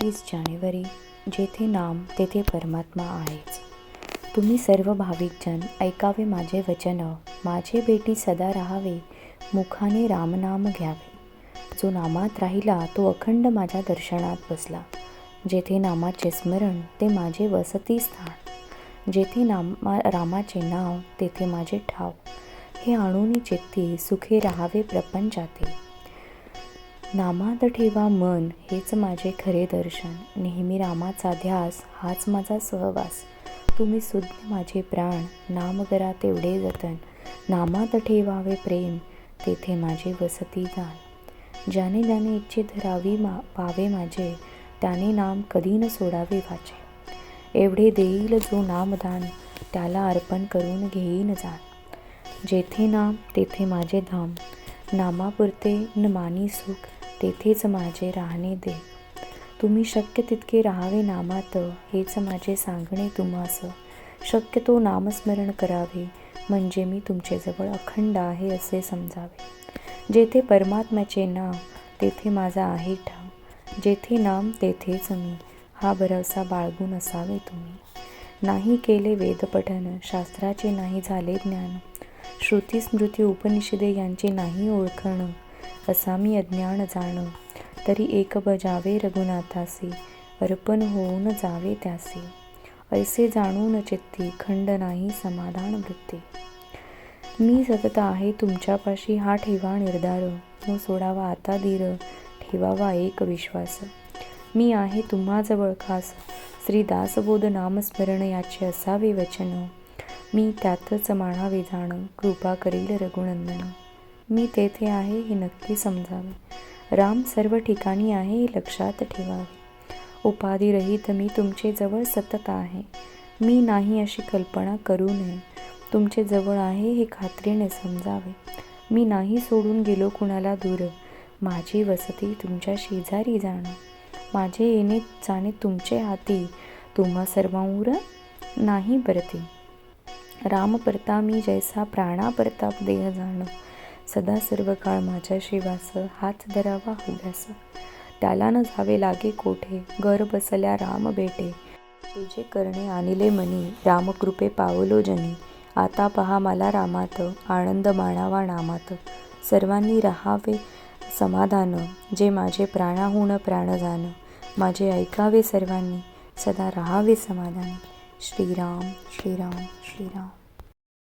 तीस जानेवारी जेथे नाम तेथे परमात्मा आहेच. तुम्ही सर्व भाविकजन ऐकावे माझे वचन माझे बेटी सदा राहावे मुखाने रामनाम घ्यावे. जो नामात राहिला तो अखंड माझ्या दर्शनात बसला. जेथे नामाचे स्मरण ते माझे वसती स्थान. जेथे नामा रामाचे नाव तेथे माझे ठाव. हे आणून चित्ती सुखे राहावे प्रपंचाते नामात ठेवा मन हेच माझे खरे दर्शन. नेहमी रामाचा ध्यास हाच माझा सहवास. तुम्ही सुद्ध माझे प्राण नाम करा तेवढे जतन. नामात ठेवावे प्रेम तेथे माझे वसती जाण ज्याने ज्याने इच्छे धरावी मा पावे माझे त्याने नाम कधी न सोडावे वाचे. एवढे देईल जो नामदान त्याला अर्पण करून घेईन जाण. जेथे नाम तेथे माझे धाम. नामापुरते न मानी सुख तेथेच माझे राहणे दे. तुम्ही शक्य तितके राहावे नामात हेच माझे सांगणे तुम्हास. शक्यतो नामस्मरण करावे म्हणजे मी तुमच्याजवळ अखंड आहे असे समजावे. जेथे परमात्म्याचे नाम तेथे माझा आहे ठाव जेथे नाम तेथेच मी. हा भरवसा बाळगून असावे तुम्ही. नाही केले वेदपठन शास्त्राचे नाही झाले ज्ञान. श्रुती स्मृती उपनिषदे यांचे नाही ओळखणं असा मी अज्ञान जाण. तरी एक बजावे रघुनाथासी अर्पण होऊन जावे त्यासी. ऐसे जाणून चित्ती खंड नाही समाधान वृत्ती. मी सतत आहे तुमच्यापाशी हा ठेवा निर्धार. न सोडावा आता धीर ठेवावा एक विश्वास. मी आहे तुम्हाजवळ खास. श्री दासबोध नामस्मरण याचे असावे वचन. मी त्यातच मानावे जाण. कृपा करील रघुनंदन. मी तेथे आहे हे नक्की समजावे. राम सर्व ठिकाणी आहे हे लक्षात ठेवावे. उपाधिरहित मी तुमचे जवळ सतत आहे. मी नाही अशी कल्पना करू नये. तुमचे जवळ आहे हे खात्रीने समजावे. मी नाही सोडून गेलो कुणाला दूर. माझी वसती तुमच्या शेजारी जाणं. माझे येणे जाणे तुमचे हाती. तुम्हा सर्वांवर नाही परती. राम परता मी जैसा प्राणा परताप देह जाणं. सदा सर्व काळ माझ्या वास हाच धरावा हव्यास त्याला न जावे लागे कोठे? घर बसल्या राम बेटे. तुझे करणे आणले मनी रामकृपे पावलो जनी. आता पहा मला रामात आनंद माणावा नामात. सर्वांनी राहावे समाधान जे माझे प्राणाहून प्राण माझे ऐकावे सर्वांनी सदा राहावे समाधान. श्रीराम श्रीराम श्रीराम.